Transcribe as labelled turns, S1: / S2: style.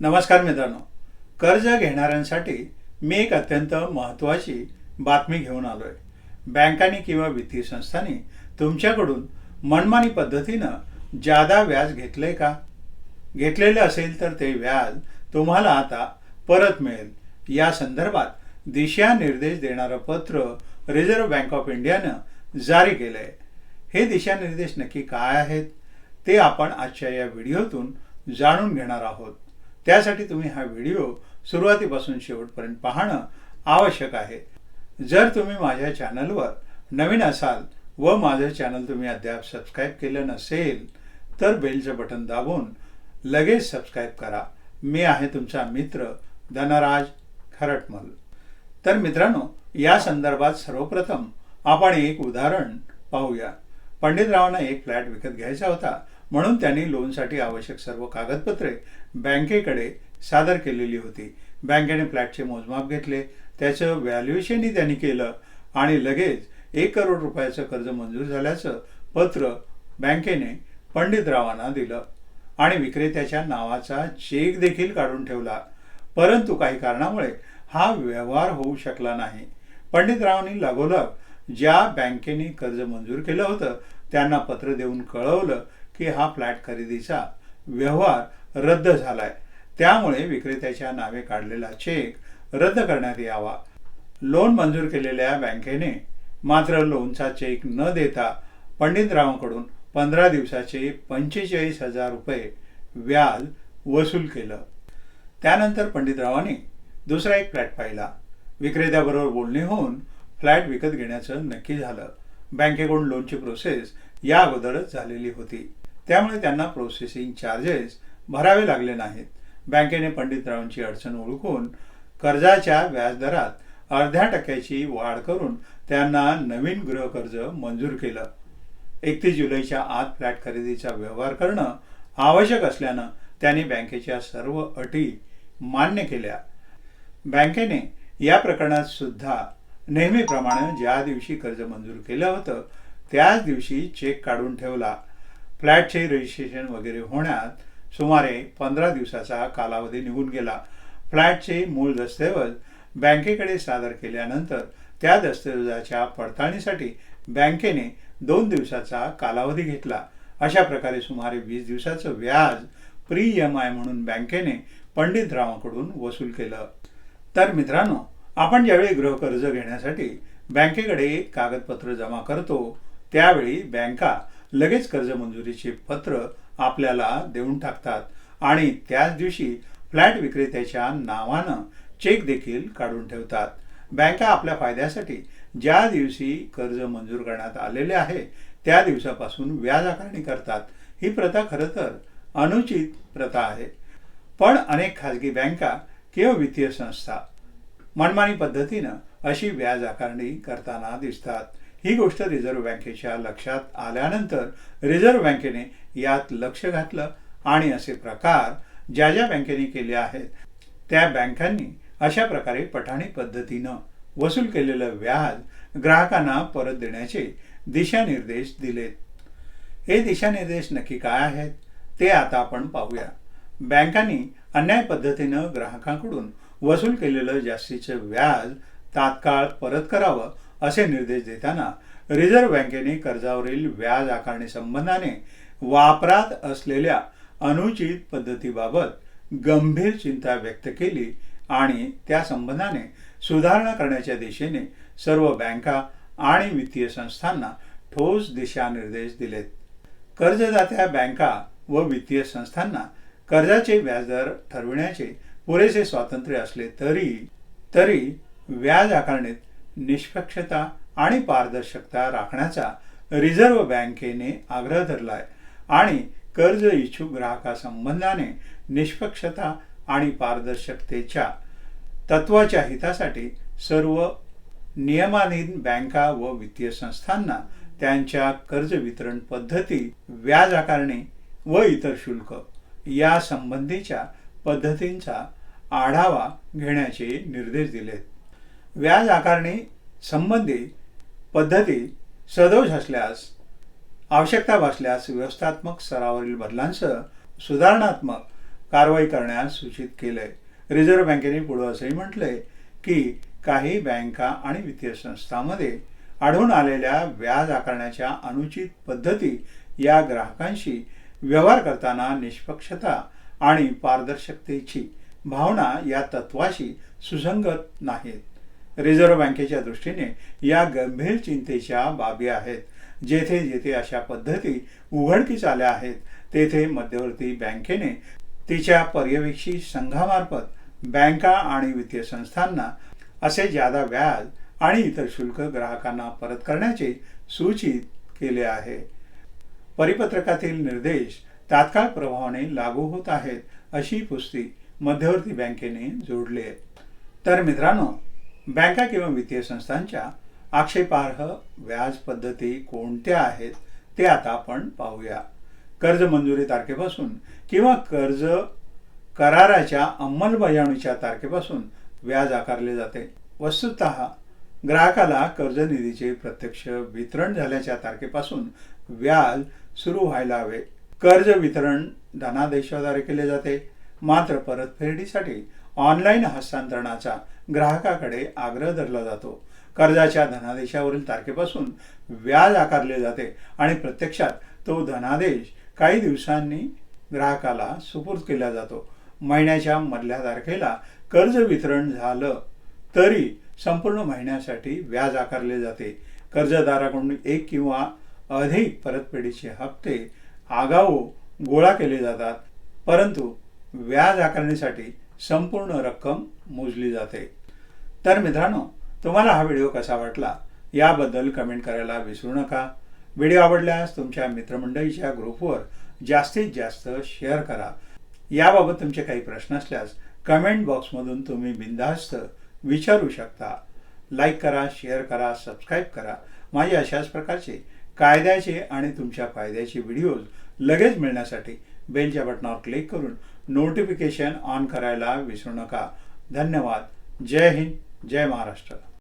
S1: नमस्कार मित्रांनो. कर्ज घेणाऱ्यांसाठी मी एक अत्यंत महत्त्वाची बातमी घेऊन आलो आहे बँकांनी किंवा वित्तीय संस्थांनी तुमच्याकडून मनमानी पद्धतीनं जादा व्याज घेतलंय का? घेतलेलं असेल तर ते व्याज तुम्हाला आता परत मिळेल. या संदर्भात दिशानिर्देश देणारं पत्र रिझर्व्ह बँक ऑफ इंडियानं जारी केलं आहे हे दिशानिर्देश नक्की काय आहेत? ते आपण आजच्या या व्हिडिओतून जाणून घेणार आहोत. त्यासाठी तुम्ही हा व्हिडिओ सुरुवातीपासून शेवटपर्यंत पाहणं आवश्यक आहे. जर तुम्ही माझ्या चॅनलवर नवीन असाल व माझं चॅनल तुम्ही अद्याप सबस्क्राईब केलं नसेल तर बेलचं बटन दाबून लगेच सबस्क्राईब करा. मी आहे तुमचा मित्र धनराज खरटमल. तर मित्रांनो या संदर्भात सर्वप्रथम आपण एक उदाहरण पाहूया. पंडितरावांना एक फ्लॅट विकत घ्यायचा होता. म्हणून त्यांनी लोनसाठी आवश्यक सर्व कागदपत्रे बँकेकडे सादर केलेली होती. बँकेने फ्लॅटचे मोजमाप घेतले. त्याचं व्हॅल्युएशनही त्यांनी केलं आणि लगेच एक करोड रुपयाचं कर्ज मंजूर झाल्याचं पत्र बँकेने पंडितरावांना दिलं आणि विक्रेत्याच्या नावाचा चेक देखील काढून ठेवला. परंतु काही कारणामुळे हा व्यवहार होऊ शकला नाही. पंडितरावांनी लागोलाग ज्या बँकेने कर्ज मंजूर केलं होतं त्यांना पत्र देऊन कळवलं की हा फ्लॅट खरेदीचा व्यवहार रद्द झालाय. त्यामुळे विक्रेत्याच्या नावे काढलेला चेक रद्द करण्यात यावा. लोन मंजूर केलेल्या बँकेने मात्र लोनचा चेक न देता पंडितरावांकडून पंधरा दिवसाचे पंचेचाळीस हजार रुपये व्याज वसूल केलं. त्यानंतर पंडितरावांनी दुसरा एक फ्लॅट पाहिला. विक्रेत्याबरोबर बोलणी होऊन फ्लॅट विकत घेण्याचं नक्की झालं. बँकेकडून लोनची प्रोसेस या अगोदरच झालेली होती. त्यामुळे त्यांना प्रोसेसिंग चार्जेस भरावे लागले नाहीत. बँकेने पंडितरावांची अडचण ओळखून कर्जाच्या व्याजदरात अर्ध्या टक्क्याची वाढ करून त्यांना नवीन गृहकर्ज मंजूर केलं. एकतीस जुलैच्या आत फ्लॅट खरेदीचा व्यवहार करणं आवश्यक असल्यानं त्यांनी बँकेच्या सर्व अटी मान्य केल्या. बँकेने या प्रकरणात सुद्धा नेहमीप्रमाणे ज्या दिवशी कर्ज मंजूर केलं होतं त्याच दिवशी चेक काढून ठेवला. फ्लॅटचे रजिस्ट्रेशन वगैरे होण्यात सुमारे पंधरा दिवसाचा कालावधी निघून गेला. फ्लॅटचे मूळ दस्तऐवज बँकेकडे सादर केल्यानंतर त्या दस्तऐवजाच्या पडताळणीसाठी बँकेने दोन दिवसाचा कालावधी घेतला. अशा प्रकारे सुमारे वीस दिवसाचं व्याज प्री एम आय म्हणून बँकेने पंडितरावांकडून वसूल केलं. तर मित्रांनो आपण ज्यावेळी गृहकर्ज घेण्यासाठी बँकेकडे कागदपत्र जमा करतो त्यावेळी बँका लगेच कर्ज मंजुरीचे पत्र आपल्याला देऊन टाकतात. आणि त्याच दिवशी फ्लॅट विक्रेत्याच्या नावानं चेक देखील काढून ठेवतात. बँका आपल्या फायद्यासाठी ज्या दिवशी कर्ज मंजूर करण्यात आलेले आहे त्या दिवसापासून व्याज आकारणी करतात. ही प्रथा खरं तर अनुचित प्रथा आहे. पण अनेक खाजगी बँका किंवा वित्तीय संस्था मनमानी पद्धतीनं अशी व्याज आकारणी करताना दिसतात. ही गोष्ट रिझर्व्ह बँकेच्या लक्षात आल्यानंतर रिझर्व्ह बँकेने यात लक्ष घातलं आणि असे प्रकार ज्या ज्या बँकेने केले आहेत त्या बँकांनी अशा प्रकारे पठाणी पद्धतीनं वसूल केलेलं व्याज ग्राहकांना परत देण्याचे दिशानिर्देश दिलेत. हे दिशानिर्देश नक्की काय आहेत ते आता आपण पाहूया. बँकांनी अन्याय पद्धतीनं ग्राहकांकडून वसूल केलेलं जास्तीचं व्याज तात्काळ परत करावं असे निर्देश देताना रिझर्व्ह बँकेने कर्जावरील व्याज आकारणी संबंधाने वापरात असलेल्या अनुचित पद्धतीबाबत गंभीर चिंता व्यक्त केली आणि त्या संबंधाने सुधारणा करण्याच्या दिशेने सर्व बँका आणि वित्तीय संस्थांना ठोस दिशानिर्देश दिलेत. कर्जदात्या बँका व वित्तीय संस्थांना कर्जाचे व्याजदर ठरविण्याचे पुरेसे स्वातंत्र्य असले तरी तरी व्याज आकारणीत निष्पक्षता आणि पारदर्शकता राखण्याचा रिझर्व्ह बँकेने आग्रह धरलाय आणि कर्ज इच्छुक ग्राहकासंबंधाने निष्पक्षता आणि पारदर्शकतेच्या तत्वाच्या हितासाठी सर्व नियमाधीन बँका व वित्तीय संस्थांना त्यांच्या कर्ज वितरण पद्धती व्याज आकारणी व इतर शुल्क या संबंधीच्या पद्धतींचा आढावा घेण्याचे निर्देश दिलेत. व्याज आकारणी संबंधी पद्धती सदोष असल्यास आवश्यकता भासल्यास व्यवस्थात्मक स्तरावरील बदलांसह सुधारणात्मक कारवाई करण्यास सूचित केलंय. रिझर्व्ह बँकेने पुढं असंही म्हटलंय की काही बँका आणि वित्तीय संस्थांमध्ये आढळून आलेल्या व्याज आकारण्याच्या अनुचित पद्धती या ग्राहकांशी व्यवहार करताना निष्पक्षता आणि पारदर्शकतेची भावना या तत्वाशी सुसंगत नाहीत. रिझर्व्ह बँकेच्या दृष्टीने या गंभीर चिंतेच्या बाबी आहेत. जेथे जेथे अशा पद्धती उघडकीस आल्या आहेत तेथे मध्यवर्ती बँकेने तिच्या पर्यवेक्षी संघामार्फत बँका आणि वित्तीय संस्थांना असे जादा व्याज आणि इतर शुल्क ग्राहकांना परत करण्याचे सूचित केले आहे. परिपत्रकातील निर्देश तात्काळ प्रभावाने लागू होत आहेत अशी पुस्ती मध्यवर्ती बँकेने जोडली आहे. तर मित्रांनो बँका किंवा वित्तीय संस्थांच्या आक्षेपार्ह व्याज पद्धती कोणत्या आहेत ते आता आपण पाहूया. कर्ज मंजुरी तारखेपासून किंवा कर्ज कराराच्या अंमलबजावणीच्या तारखेपासून व्याज आकारले जाते. वस्तुत ग्राहकाला कर्ज निधीचे प्रत्यक्ष वितरण झाल्याच्या तारखेपासून व्याज सुरू व्हायला हवे. कर्ज वितरण धनादेशाद्वारे केले जाते. मात्र परतफेडीसाठी ऑनलाईन हस्तांतरणाचा ग्राहकाकडे आग्रह धरला जातो. कर्जाच्या धनादेशावरील तारखेपासून व्याज आकारले जाते आणि प्रत्यक्षात तो धनादेश काही दिवसांनी ग्राहकाला सुपूर्द केला जातो. महिन्याच्या मधल्या तारखेला कर्ज वितरण झालं तरी संपूर्ण महिन्यासाठी व्याज आकारले जाते. कर्जदाराकडून एक किंवा अधिक परतफेडीचे हप्ते आगाऊ गोळा केले जातात. परंतु व्याज आकारणीसाठी संपूर्ण रक्कम मोजली जाते. तर मित्रांनो तुम्हाला हा व्हिडिओ कसा वाटला याबद्दल कमेंट करायला विसरू नका. व्हिडिओ आवडल्यास तुमच्या मित्रमंडळीच्या ग्रुपवर जास्तीत जास्त शेअर करा. याबाबत तुमचे काही प्रश्न असल्यास कमेंट बॉक्समधून तुम्ही बिनधास्त विचारू शकता. लाईक करा शेअर करा सबस्क्राईब करा. माझे अशाच प्रकारचे कायद्याचे आणि तुमच्या फायद्याचे व्हिडिओज लगेच मिळण्यासाठी बेलच्या बटनावर क्लिक करून नोटिफिकेशन ऑन करायला विसरू नका. धन्यवाद. जय हिंद. जय महाराष्ट्र.